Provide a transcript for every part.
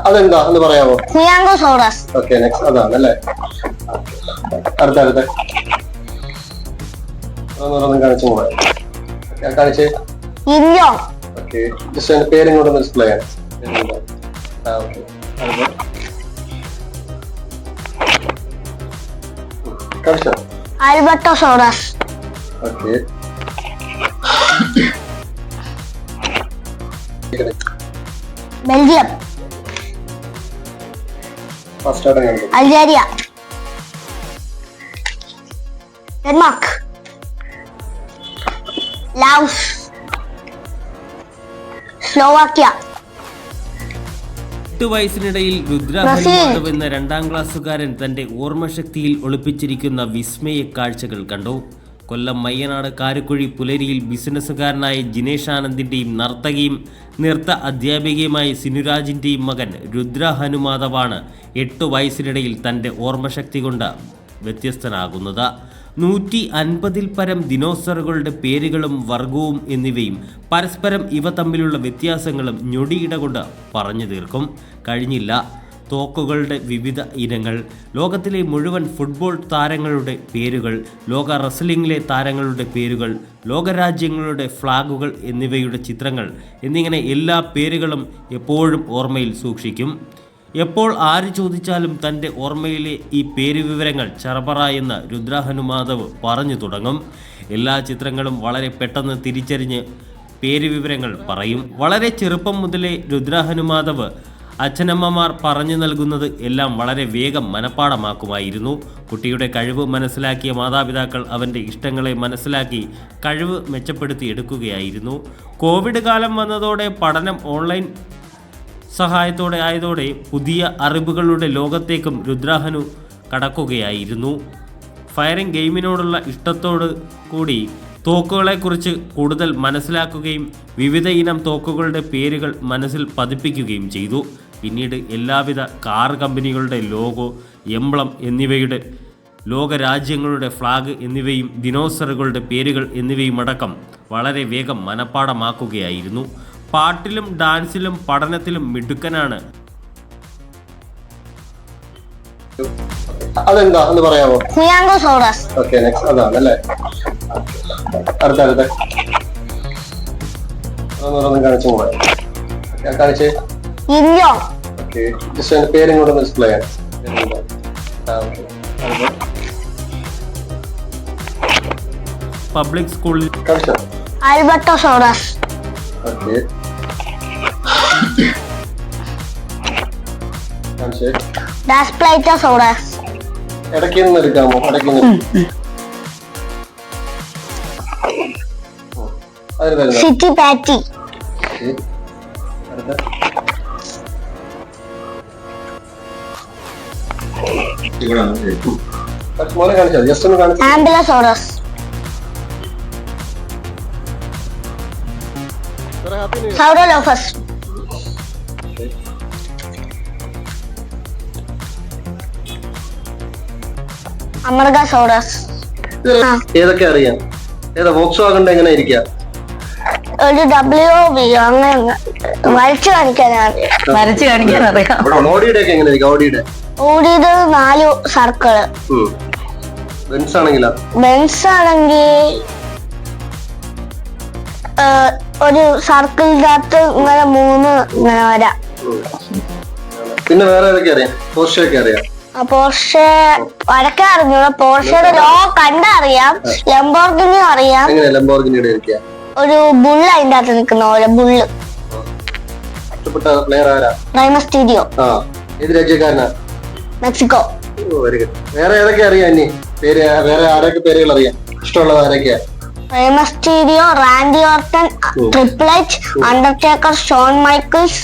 അതെന്താ? എന്ന് പറയാമോ? ഓക്കെ നെക്സ്റ്റ് അതാണ് അല്ലേ അടുത്ത അടുത്ത. അതൊന്നും കാണിച്ചു പോകാം കാണിച്ച്. ഓക്കെ ജസ്റ്റ് അതിന്റെ പേരും കൂടെ ഡിസ്പ്ലേ കാണിച്ചോ? Albertosaurus okay Belgium Algeria. Denmark. Laos. Slovakia. എട്ട് വയസ്സിനിടയിൽ എന്ന രണ്ടാം ക്ലാസ്സുകാരൻ തന്റെ ഓർമ്മശക്തിയിൽ ഒളിപ്പിച്ചിരിക്കുന്ന വിസ്മയ കാഴ്ചകൾ കണ്ടു. കൊല്ലം മയ്യനാട് കാരക്കുഴി പുലരിയിൽ ബിസിനസ്സുകാരനായ ജിനേഷ് ആനന്ദിന്റെയും നർത്തകിയും നൃത്ത അധ്യാപികയുമായ സിനുരാജിന്റെയും മകൻ രുദ്ര ഹനുമാധവാണ് എട്ട് വയസ്സിനിടയിൽ തന്റെ ഓർമ്മശക്തി കൊണ്ട് വ്യത്യസ്തനാകുന്നത്. നൂറ്റി അൻപതിൽ പരം ദിനോസറുകളുടെ പേരുകളും വർഗവും എന്നിവയും പരസ്പരം ഇവ തമ്മിലുള്ള വ്യത്യാസങ്ങളും ഞൊടിയിട കൊണ്ട് പറഞ്ഞു തീർക്കും. കഴിഞ്ഞില്ല. തോക്കുകളുടെ വിവിധ ഇനങ്ങൾ ലോകത്തിലെ മുഴുവൻ ഫുട്ബോൾ താരങ്ങളുടെ പേരുകൾ ലോക റെസ്ലിംഗിലെ താരങ്ങളുടെ പേരുകൾ ലോകരാജ്യങ്ങളുടെ ഫ്ലാഗുകൾ എന്നിവയുടെ ചിത്രങ്ങൾ എന്നിങ്ങനെ എല്ലാ പേരുകളും എപ്പോഴും ഓർമ്മയിൽ സൂക്ഷിക്കും. എപ്പോൾ ആര് ചോദിച്ചാലും തന്റെ ഓർമ്മയിലെ ഈ പേരുവിവരങ്ങൾ ചറപറ എന്ന് രുദ്രഹനുമാധവ് പറഞ്ഞു തുടങ്ങും. എല്ലാ ചിത്രങ്ങളും വളരെ പെട്ടെന്ന് തിരിച്ചറിഞ്ഞ് പേരുവിവരങ്ങൾ പറയും. വളരെ ചെറുപ്പം മുതലേ രുദ്രഹനുമാധവ് അച്ഛനമ്മമാർ പറഞ്ഞു നൽകുന്നത് എല്ലാം വളരെ വേഗം മനഃപ്പാടമാക്കുമായിരുന്നു കുട്ടിയുടെ കഴിവ് മനസ്സിലാക്കിയ മാതാപിതാക്കൾ അവന്റെ ഇഷ്ടങ്ങളെ മനസ്സിലാക്കി കഴിവ് മെച്ചപ്പെടുത്തി എടുക്കുകയായിരുന്നു കോവിഡ് കാലം വന്നതോടെ പഠനം ഓൺലൈൻ സഹായത്തോടെ ആയതോടെ പുതിയ അറിവുകളുടെ ലോകത്തേക്കും രുദ്രാഹനു കടക്കുകയായിരുന്നു. ഫയറിംഗ് ഗെയിമിനോടുള്ള ഇഷ്ടത്തോട് കൂടി തോക്കുകളെക്കുറിച്ച് കൂടുതൽ മനസ്സിലാക്കുകയും വിവിധ ഇനം തോക്കുകളുടെ പേരുകൾ മനസ്സിൽ പതിപ്പിക്കുകയും ചെയ്തു. പിന്നീട് എല്ലാവിധ കാർ കമ്പനികളുടെ ലോഗോ എംബ്ലം എന്നിവയുടെ ലോകരാജ്യങ്ങളുടെ ഫ്ലാഗ് എന്നിവയും ദിനോസറുകളുടെ പേരുകൾ എന്നിവയും അടക്കം വളരെ വേഗം മനഃപ്പാടമാക്കുകയായിരുന്നു പാട്ടിലും ഡാൻസിലും പഠനത്തിലും മിടുക്കനാണ്. അതെന്താ? എന്ന് പറയാമോ? ഓക്കെ നെക്സ്റ്റ് അതാണ് അല്ലേ? അടുത്ത അടുത്ത. കാണിച്ചു Okay, കാണിച്ചേ. ഇല്ലോ. പേരും കൂടെ ഡിസ്പ്ലേ പബ്ലിക് സ്കൂളിൽ അൽബർട്ടോ സോറസ്. ഓക്കെ കാണിച്ചേ ഡാസ്പ്ലൈറ്റോസോറസ് ഇടയ്ക്ക് നിന്ന് എടുക്കാമോ? ഇടയ്ക്ക് നിന്ന് സിറ്റി പാറ്റി. അടുത്ത. കുറച്ച് മോനെ കാണിച്ചാൽ ജസ്റ്റ് ഒന്ന് കാണിച്ചു. ആംബുലസോറസ് സൗറലോഫസ് അമർഗസോറസ് ആ. ഏതൊക്കെ അറിയാം? ഏതാ വോക്സ് വാഗണ്ട എങ്ങനെ ഇരിക്കാം? ഒരു ഡബ്ല്യു ബി അങ്ങനെ വരച്ചു കാണിക്കാനാണ് വരച്ചു കാണിക്കാൻ അറിയാം. ഓടിയുടെ ഒക്കെ എങ്ങനെ ഓടിയുടെ ഓടിയത് നാല് സർക്കിൾ. ബെൻസ് ആണെങ്കിലാ? ബെൻസ് ആണെങ്കിൽ ഒരു സർക്കിളിനകത്ത് ഇങ്ങനെ മൂന്ന് ഇങ്ങനെ വരാം. പിന്നെ വേറെ ഏതൊക്കെ അറിയാം? പോർഷെ ഒക്കെ അറിയാം പോർഷെ വരക്കാൻ അറിഞ്ഞൂടാ. പോർഷയുടെ ലോ കണ്ടറിയാം ലംബോർഗിനി അറിയാം. ലംബോർഗിനിയുടെ ഒരു ബുള്ള് അതിന്റെ അകത്ത് നിൽക്കുന്ന പോലെ ബുള്ള്. ഇഷ്ടപ്പെട്ട പ്ലെയർ ആരാ? റൈമ സ്റ്റീഡിയോ ആ. ഏത് രാജ്യക്കാരനാ? മെക്സിക്കോ. വേറെ ഏതൊക്കെ അറിയാം പേര് വേറെ ആരൊക്കെ പേരുകൾ അറിയാം? ഇഷ്ടമുള്ളത് ആരൊക്കെയാ? Rey Mysterio Randy Orton Triple H Undertaker Shawn Michaels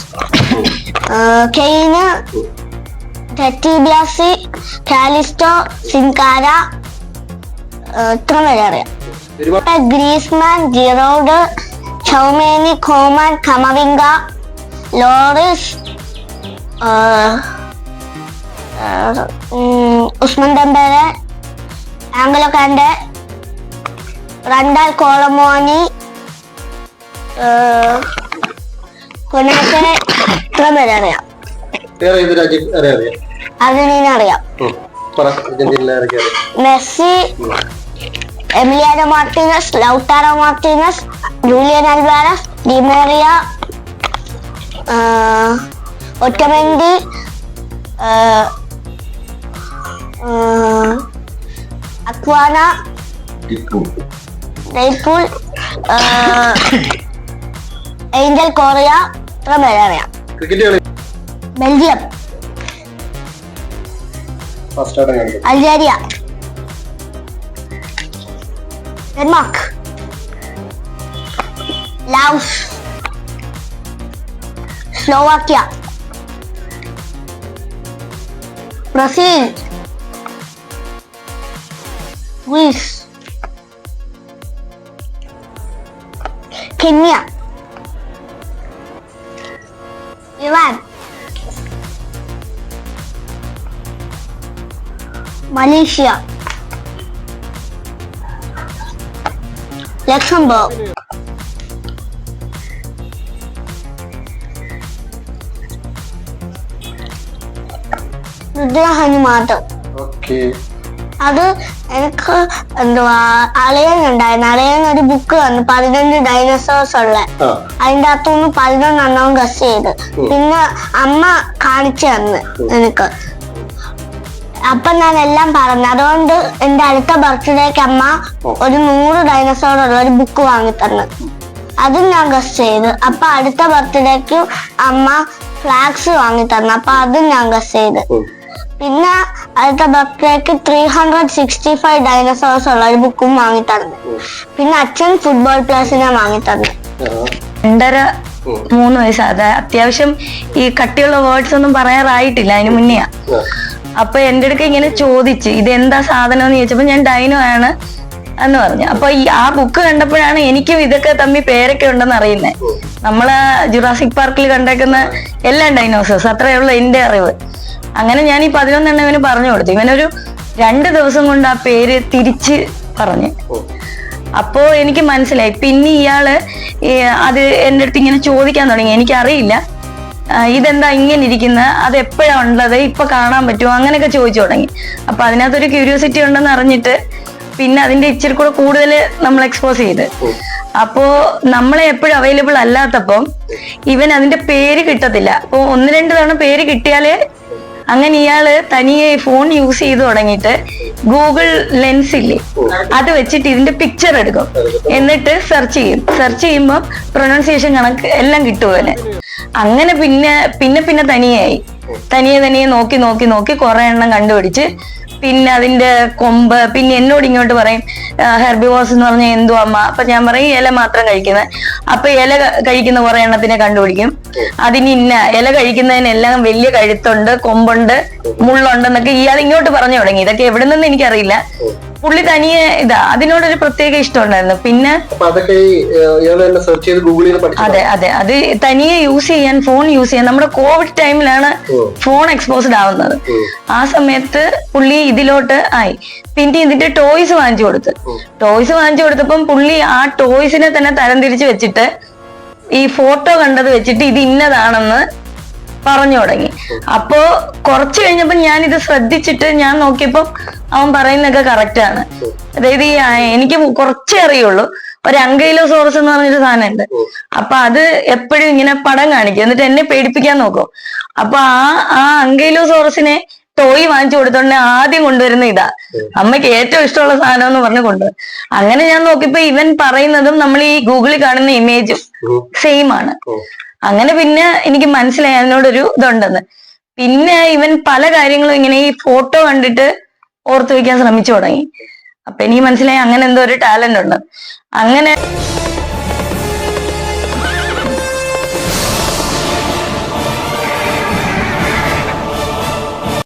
Kane ടെറ്റി ബ്ലാസി കാലിസ്റ്റോ സിൻകാര ഇത്ര പേരെ അറിയാം. Griezmann Giroud Tchouameni Coman Camavinga Lloris Ousmane Dembele N'Golo Kante Randal Kolo Muani Konate ഇത്ര പേരെ അറിയാം. വേറെ ഏത് രാജ്യം ആരെ അറിയാം. അർജന്റീന അറിയാം. ഉം. പറ അർജന്റീനയിലെ ആരൊക്കെ അറിയാം Messi Emiliano Martinez Lautaro Martinez Julian Alvarez Di Maria Otamendi Acuna De Paul Angel Correa ഇത്ര പേരെ അറിയാം. Belgium. Algeria. Denmark. Laos. Slovakia. Brazil. Greece Kenya Iran Malaysia Luxembourg രുദ്രഹനുമാതം okay അത് എനിക്ക് എന്തുവാ അളയനുണ്ടായിരുന്നു. അളയൻ ഒരു ബുക്ക് തന്നു പതിനഞ്ച് ഡൈനോസോഴ്സ് ഉള്ള. അതിന്റെ അകത്തുനിന്ന് പതിനൊന്നെണ്ണവും ഗസ് ചെയ്ത്. പിന്നെ അമ്മ കാണിച്ചു തന്ന് എനിക്ക്. അപ്പൊ ഞാൻ എല്ലാം പറഞ്ഞു. അതുകൊണ്ട് എന്റെ അടുത്ത ബർത്ത്ഡേക്ക് അമ്മ ഒരു നൂറ് ഡൈനോസോർ ഉള്ള ഒരു ബുക്ക് വാങ്ങി തന്നു അതും ഞാൻ ഗസ് ചെയ്തു. അപ്പൊ അടുത്ത ബർത്ത്ഡേക്ക് അമ്മ ഫ്ലാഗ്സ് വാങ്ങി തന്നു അപ്പൊ അതും ഞാൻ ഗസ് ചെയ്ത്. പിന്നെ അടുത്ത ബർത്ത്ഡേക്ക് three hundred sixty five dinosaurs ഉള്ള ഒരു ബുക്കും വാങ്ങി തന്നു പിന്നെ അച്ഛൻ ഫുട്ബോൾ പ്ലേസിനെ വാങ്ങി തന്നു. രണ്ടര മൂന്ന് വയസ്സ്. അത് അത്യാവശ്യം ഈ കട്ടിയുള്ള വേർഡ്സ് ഒന്നും പറയാറായിട്ടില്ല അതിന് മുന്നെയാ. ആ. അപ്പൊ എന്റെ അടുക്ക ഇങ്ങനെ ചോദിച്ച് ഇത് എന്താ സാധനം എന്ന് ചോദിച്ചപ്പോ ഞാൻ ഡൈനോ ആണ് എന്ന് പറഞ്ഞു. അപ്പൊ ഈ ആ ബുക്ക് കണ്ടപ്പോഴാണ് എനിക്കും ഇതൊക്കെ തമ്മി പേരൊക്കെ ഉണ്ടെന്ന് അറിയുന്നത് നമ്മൾ ജുറാസിക് പാർക്കിൽ കണ്ടേക്കുന്ന എല്ലാ ഡൈനോസേഴ്സ് അത്രയേ ഉള്ളൂ എന്റെ അറിവ്. അങ്ങനെ ഞാൻ ഈ പതിനൊന്നെണ്ണം ഇവന് പറഞ്ഞു കൊടുത്തു. ഇവനൊരു രണ്ട് ദിവസം കൊണ്ട് ആ പേര് തിരിച്ച് പറഞ്ഞു. അപ്പോ എനിക്ക് മനസ്സിലായി. പിന്നെ ഇയാൾ അത് എന്റെ അടുത്ത് ഇങ്ങനെ ചോദിക്കാൻ തുടങ്ങി. എനിക്കറിയില്ല. ഇതെന്താ ഇങ്ങനെ ഇരിക്കുന്ന? അത് എപ്പോഴാ ഉള്ളത്? ഇപ്പൊ കാണാൻ പറ്റുമോ? അങ്ങനെയൊക്കെ ചോദിച്ചു തുടങ്ങി. അപ്പൊ അതിനകത്തൊരു ക്യൂരിയോസിറ്റി ഉണ്ടെന്ന് അറിഞ്ഞിട്ട് പിന്നെ അതിന്റെ ഇച്ചിരി കൂടെ കൂടുതൽ നമ്മൾ എക്സ്പോസ് ചെയ്ത്. അപ്പോ നമ്മളെ എപ്പോഴും അവൈലബിൾ അല്ലാത്തപ്പം ഇവൻ അതിന്റെ പേര് കിട്ടത്തില്ല. അപ്പൊ ഒന്ന് രണ്ട് തവണ പേര് കിട്ടിയാലേ അങ്ങനെ ഇയാൾ തനിയെ ഫോൺ യൂസ് ചെയ്ത് തുടങ്ങിയിട്ട് ഗൂഗിൾ ലെൻസ് ഇല്ലേ അത് വെച്ചിട്ട് ഇതിന്റെ പിക്ചർ എടുക്കും. എന്നിട്ട് സെർച്ച് ചെയ്യും. സെർച്ച് ചെയ്യുമ്പോൾ പ്രൊനൗൺസിയേഷൻ കണക്ക് എല്ലാം കിട്ടുമല്ലേ അങ്ങനെ പിന്നെ പിന്നെ പിന്നെ തനിയായി തനിയെ തനിയെ നോക്കി നോക്കി നോക്കി കുറെ എണ്ണം കണ്ടുപിടിച്ച് പിന്നെ അതിന്റെ കൊമ്പ് പിന്നെ എന്നോട് ഇങ്ങോട്ട് പറയും ഹെർബിവോസ് എന്ന് പറഞ്ഞാൽ എന്തോ അമ്മ? അപ്പൊ ഞാൻ പറയും ഇല മാത്രം കഴിക്കുന്നത് അപ്പൊ ഇല കഴിക്കുന്ന കുറെ എണ്ണത്തിനെ കണ്ടുപിടിക്കും. അതിന് ഇന്ന ഇല കഴിക്കുന്നതിനെല്ലാം വലിയ കഴുത്തുണ്ട് കൊമ്പുണ്ട് മുള്ളുണ്ടെന്നൊക്കെ ഇയാൾ ഇങ്ങോട്ട് പറഞ്ഞു തുടങ്ങി. ഇതൊക്കെ എവിടെ നിന്ന് എനിക്കറിയില്ല. പുള്ളി തനിയെ ഇതാ അതിനോടൊരു പ്രത്യേക ഇഷ്ടം ഉണ്ടായിരുന്നു പിന്നെ അതെ അതെ. അത് തനിയെ യൂസ് ചെയ്യാൻ ഫോൺ യൂസ് ചെയ്യാൻ നമ്മുടെ കോവിഡ് ടൈമിലാണ് ഫോൺ എക്സ്പോസ്ഡ് ആവുന്നത്. ആ സമയത്ത് പുള്ളി ഇതിലോട്ട് ആയി. പിന്നെ ഇതിന്റെ ടോയ്സ് വാങ്ങിച്ചു കൊടുത്ത്. ടോയ്സ് വാങ്ങിച്ചു കൊടുത്തപ്പം പുള്ളി ആ ടോയ്സിനെ തന്നെ തരംതിരിച്ച് വെച്ചിട്ട് ഈ ഫോട്ടോ കണ്ടത് വെച്ചിട്ട് ഇത് ഇന്നതാണെന്ന് പറഞ്ഞു തുടങ്ങി. അപ്പോ കുറച്ച് കഴിഞ്ഞപ്പോ ഞാൻ ഇത് ശ്രദ്ധിച്ചിട്ട് ഞാൻ നോക്കിയപ്പോ അവൻ പറയുന്നൊക്കെ കറക്റ്റ് ആണ്. അതായത് ഈ എനിക്ക് കുറച്ചേ അറിയുള്ളൂ. ഒരു അങ്കയിലോ സോറസ് എന്ന് പറഞ്ഞൊരു സാധനം ഉണ്ട് അപ്പൊ അത് എപ്പോഴും ഇങ്ങനെ പടം കാണിക്കും. എന്നിട്ട് എന്നെ പേടിപ്പിക്കാൻ നോക്കും. അപ്പൊ ആ ആ അങ്കയിലോ സോറസിനെ ടോയ് വാങ്ങിച്ചു കൊടുത്തോണ്ട് ആദ്യം കൊണ്ടുവരുന്ന ഇതാ. അമ്മയ്ക്ക് ഏറ്റവും ഇഷ്ടമുള്ള സാധനം എന്ന് പറഞ്ഞു കൊണ്ടുവരും. അങ്ങനെ ഞാൻ നോക്കിയപ്പോ ഇവൻ പറയുന്നതും നമ്മൾ ഈ ഗൂഗിളിൽ കാണുന്ന ഇമേജും സെയിം ആണ്. അങ്ങനെ പിന്നെ എനിക്ക് മനസ്സിലായി അതിനോടൊരു ഇതുണ്ടെന്ന്. പിന്നെ ഇവൻ പല കാര്യങ്ങളും ഇങ്ങനെ ഈ ഫോട്ടോ കണ്ടിട്ട് ഓർത്തു വെക്കാൻ ശ്രമിച്ചു തുടങ്ങി. അപ്പൊ എനിക്ക് മനസ്സിലായി അങ്ങനെ എന്തോ ഒരു ടാലന്റ് ഉണ്ട്. അങ്ങനെ